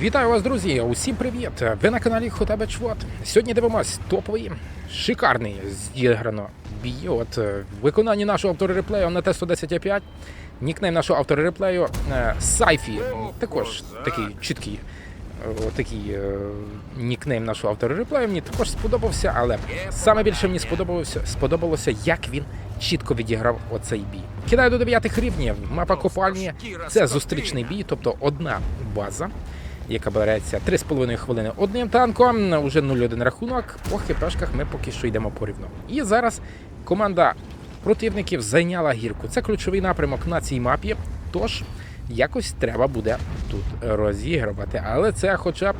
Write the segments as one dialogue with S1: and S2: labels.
S1: Вітаю вас, друзі! Усім привіт! Ви на каналі Хотабе Чвот. Сьогодні дивимось топовий, шикарний зіграно бій. Е, нашого автора реплею на Т-110А5. Нікнейм нашого автора реплею е, Сайфі. Також такий чіткий. е, Такий нікнейм нашого автора реплею мені також сподобався, але саме більше мені сподобалося, сподобалося, як він чітко відіграв оцей бій. Кидаю до 9 рівнів. Мапа копальні це зустрічний бій, тобто одна база, яка береться 3,5 хвилини одним танком. Уже 0-1 рахунок. По хіпешках ми поки що йдемо порівну. І зараз команда противників зайняла гірку. Це ключовий напрямок на цій мапі. Тож якось треба буде тут розігрувати. Але це хоча б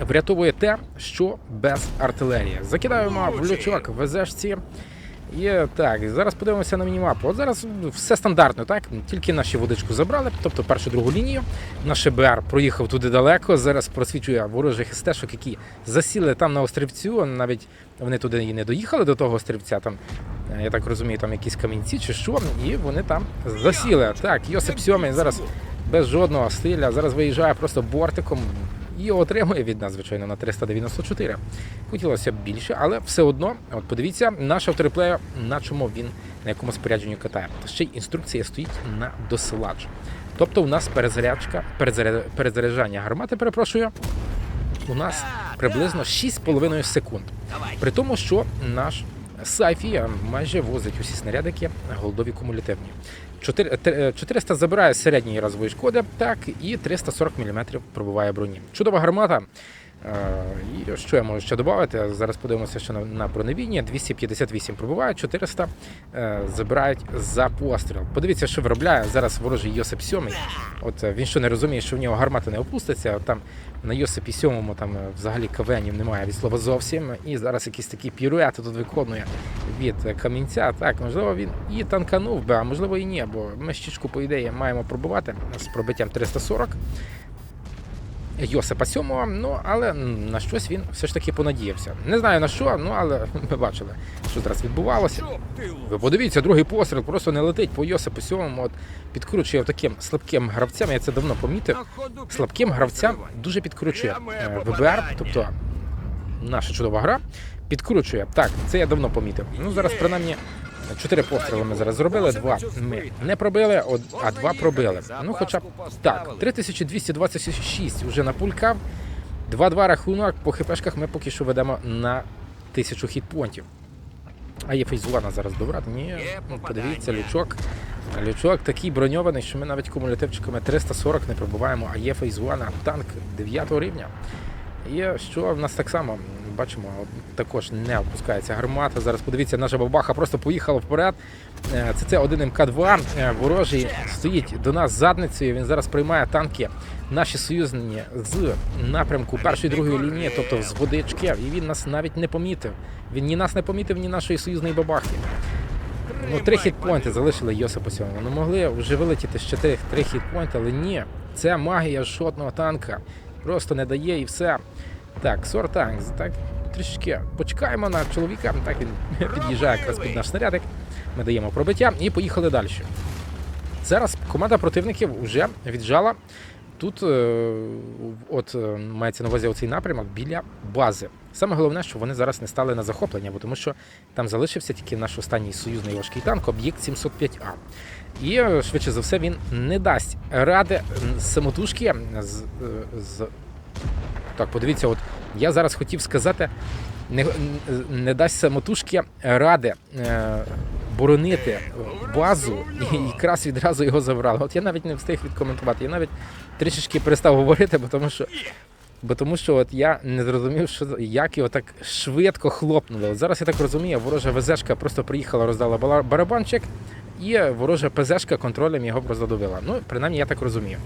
S1: врятовує те, що без артилерії. Закидаємо в лючок ВЗшці. І так, зараз подивимося на мінімапу. От зараз все стандартно, так? Тільки наші водичку забрали, тобто першу другу лінію. Наш БР проїхав туди далеко. Зараз просвічує ворожих стежок, які засіли там на острівцю. Навіть вони туди і не доїхали до того острівця. Там, е, я так розумію, там якісь камінці чи що, і вони там засіли. Так, Йосип Сьомий зараз без жодного стиля. Зараз виїжджає просто бортиком і отримує від нас, звичайно, на 394. Хотілося б більше, але все одно, от подивіться, наш автореплеєр, на чому він на якому спорядженні катає. Ще й інструкція стоїть на досилач. Тобто у нас перезарядка, перезаря- перезаряджання гармати, перепрошую, у нас приблизно 6,5 секунд. При тому, що наш Сайфі майже возить усі снарядики голдові кумулятивні. Чотири- 400 забирає середньої разової шкоди, так, і 340 мм пробиває броні. Чудова гармата. Е, І що я можу ще додати? Зараз подивимося, що на, броневійні 258 пробиває, 400 е, забирають за постріл. Подивіться, що виробляє зараз ворожий Йосип 7. От е, він що не розуміє, що в нього гармата не опуститься. От там на Йосипі 7 там е, взагалі кавенів немає від слова зовсім. І зараз якісь такі піруети тут виконує від камінця. Так, можливо, він і танканув би, а можливо і ні, бо ми щічку, по ідеї, маємо пробувати з пробиттям 340. Йосипа 7, ну але на щось він все ж таки понадіявся. Не знаю на що, ну але ми бачили, що зараз відбувалося. Ви подивіться, другий постріл просто не летить по Йосипу 7, от підкручує таким слабким гравцям. Я це давно помітив. Слабким гравцям дуже підкручує е, ВБР, тобто наша чудова гра, підкручує. Так, це я давно помітив. Ну зараз принаймні. Чотири постріли ми зараз зробили, два ми не пробили, а два пробили. Ну, хоча б так, 3226 вже напулькав. 2-2 рахунок. По хпшках ми поки що ведемо на тисячу хітпонтів. А є фейзуана зараз добрати? Ні, ну, подивіться, лючок. Лючок такий броньований, що ми навіть кумулятивчиками 340 не пробуваємо, а є фейзуана танк 9 рівня. І що в нас так само бачимо, також не опускається гармата. Зараз подивіться, наша бабаха просто поїхала вперед. Е, Це це 1 МК-2. Е, Ворожий стоїть до нас задницею. Він зараз приймає танки наші союзні з напрямку першої другої лінії, тобто з водички. І він нас навіть не помітив. Він ні нас не помітив, ні нашої союзної бабахи. Ну, три хітпойнти залишили Йосипу сьогодні. Ну могли вже вилетіти з чотирьох три хітпойнти, але ні. Це магія шотного танка. Просто не дає і все. Так, Сортанкс, так, трішечки почекаємо на чоловіка. Так він під'їжджає якраз під наш снарядик. Ми даємо пробиття і поїхали далі. Зараз команда противників вже віджала тут, е, от е, мається на увазі оцей напрямок біля бази. Саме головне, що вони зараз не стали на захоплення, бо тому що там залишився тільки наш останній союзний важкий танк, об'єкт 705А. І е, швидше за все він не дасть ради самотужки з, е, з так, подивіться, от я зараз хотів сказати, не, не дасть самотужки ради е, боронити базу і якраз відразу його забрали. От я навіть не встиг відкоментувати. Я навіть трішечки перестав говорити, бо тому що. Бо тому що от я не зрозумів, що як його так швидко хлопнули. От зараз я так розумію, ворожа ВЗшка просто приїхала, роздала барабанчик, і ворожа ПЗшка контролем його просто задавила. Ну, принаймні, я так розумію.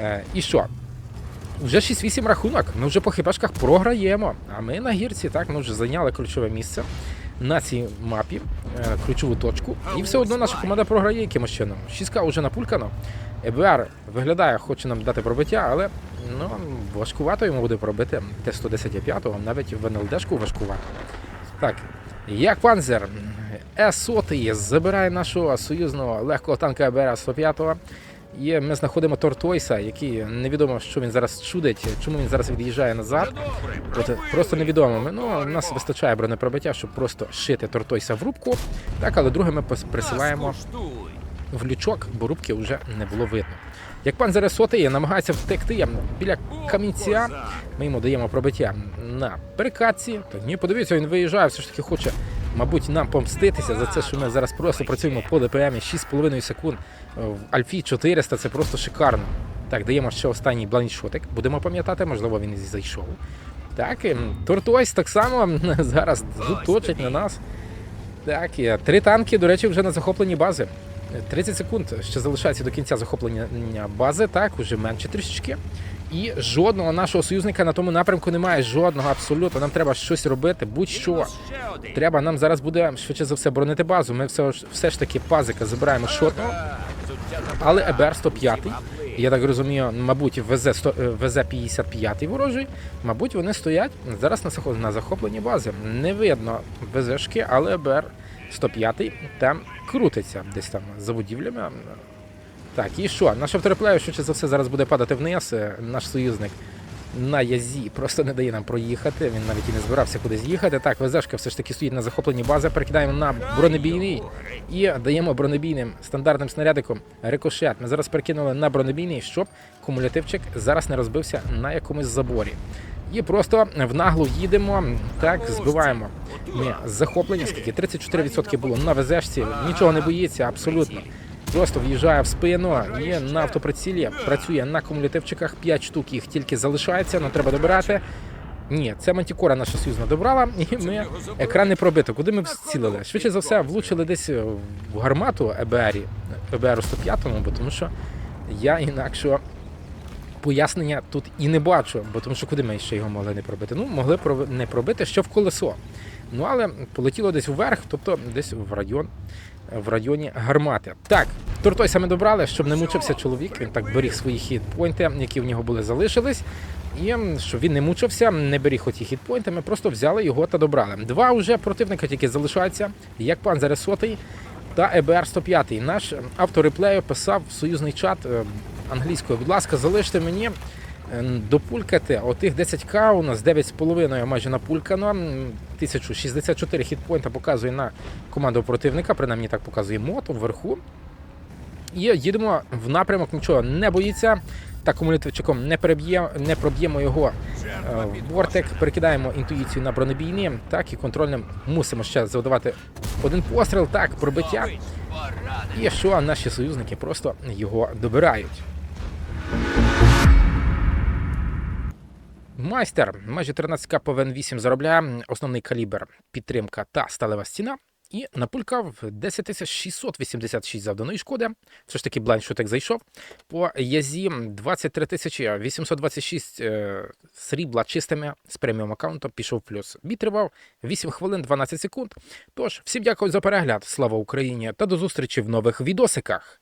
S1: Е, і що? Вже 6-8 рахунок. Ми вже по хіпешках програємо. А ми на гірці, так, ми вже зайняли ключове місце на цій мапі, е, ключову точку. І все одно наша команда програє якимось чином. 6К вже напулькано. ЕБР виглядає, хоче нам дати пробиття, але ну, важкувато йому буде пробити Т-110-5, навіть в НЛДшку важкувато. Так, як панзер С-100 забирає нашого союзного легкого танка ЕБР 105 І ми знаходимо Тортойса, який невідомо, що він зараз чудить, чому він зараз від'їжджає назад. От, просто невідомо. Ну, у нас вистачає бронепробиття, щоб просто шити Тортойса в рубку. Так, але друге ми присилаємо в лючок, бо рубки вже не було видно. Як пан зараз Заресотий намагається втекти біля камінця, ми йому даємо пробиття на перекатці. Так ні, подивіться, він виїжджає, все ж таки хоче, мабуть, нам помститися за це, що ми зараз просто працюємо по ДПМі 6,5 секунд е, в Альфі 400. Це просто шикарно. Так, даємо ще останній блайншотик. Будемо пам'ятати, можливо, він і зайшов. Так, і Тортойс так само зараз точить на нас. Так, і три танки, до речі, вже на захопленні бази. 30 секунд ще залишається до кінця захоплення бази, так, уже менше трішечки. І жодного нашого союзника на тому напрямку немає. Жодного абсолютно. Нам треба щось робити, будь-що. Треба нам зараз буде швидше за все боронити базу. Ми все, ж- все ж таки пазика забираємо шотного. Але ЕБР 105, я так розумію, мабуть, ВЗ 100, е, ВЗ 55 ворожий. Мабуть, вони стоять зараз на, на захопленні бази. Не видно ВЗшки, але ЕБР 105 там крутиться десь там за будівлями. Так, і що? Наш автореплеєр швидше за все зараз буде падати вниз. Е, Наш союзник на язі просто не дає нам проїхати. Він навіть і не збирався кудись їхати. Так, ВЗшка все ж таки стоїть на захопленні бази. Перекидаємо на бронебійний і даємо бронебійним стандартним снарядиком рикошет. Ми зараз перекинули на бронебійний, щоб кумулятивчик зараз не розбився на якомусь заборі. І просто в наглу їдемо, так збиваємо. Ми захоплення, скільки 34% було на ВЗшці, нічого не боїться, абсолютно. Просто в'їжджає в спину і на автоприцілі працює на кумулятивчиках. 5 штук їх тільки залишається, але треба добирати. Ні, це Мантікора наша союзна добрала, і ми екран не пробито. Куди ми зцілили? Швидше за все, влучили десь в гармату ЕБРі, ЕБРу 105, бо тому що я інакше пояснення тут і не бачу, бо тому що куди ми ще його могли не пробити? Ну, могли не пробити що в колесо. Ну але полетіло десь вверх, тобто десь в район, в районі гармати. Так, Тортойса ми добрали, щоб не мучився чоловік. Він так беріг свої хітпойнти, які в нього були, залишились. І щоб він не мучився, не беріг оті хітпойнти, ми просто взяли його та добрали. Два вже противника тільки залишаються, як пан Заресотий та ЕБР 105. Наш автореплею писав в союзний чат е, англійською. Будь ласка, залиште мені допулькати отих 10к у нас 9,5 майже напулькано. 1064 хітпойнта показує на команду противника, принаймні так показує мото вверху. І їдемо в напрямок, нічого не боїться. Так, кумулятивчиком не переб'є, не проб'ємо його е, в бортик, перекидаємо інтуїцію на бронебійні. Так, і контрольним мусимо ще завдавати один постріл, так, пробиття. І що наші союзники просто його добирають. Майстер майже 13к по ВН8 заробляє, основний калібр, підтримка та сталева стіна. І напулькав 10686 завданої шкоди. Все ж таки блайндшотик зайшов. По язі 23 826 е, срібла чистими з преміум аккаунтом пішов плюс. Бій тривав 8 хвилин 12 секунд. Тож, всім дякую за перегляд. Слава Україні та до зустрічі в нових відосиках.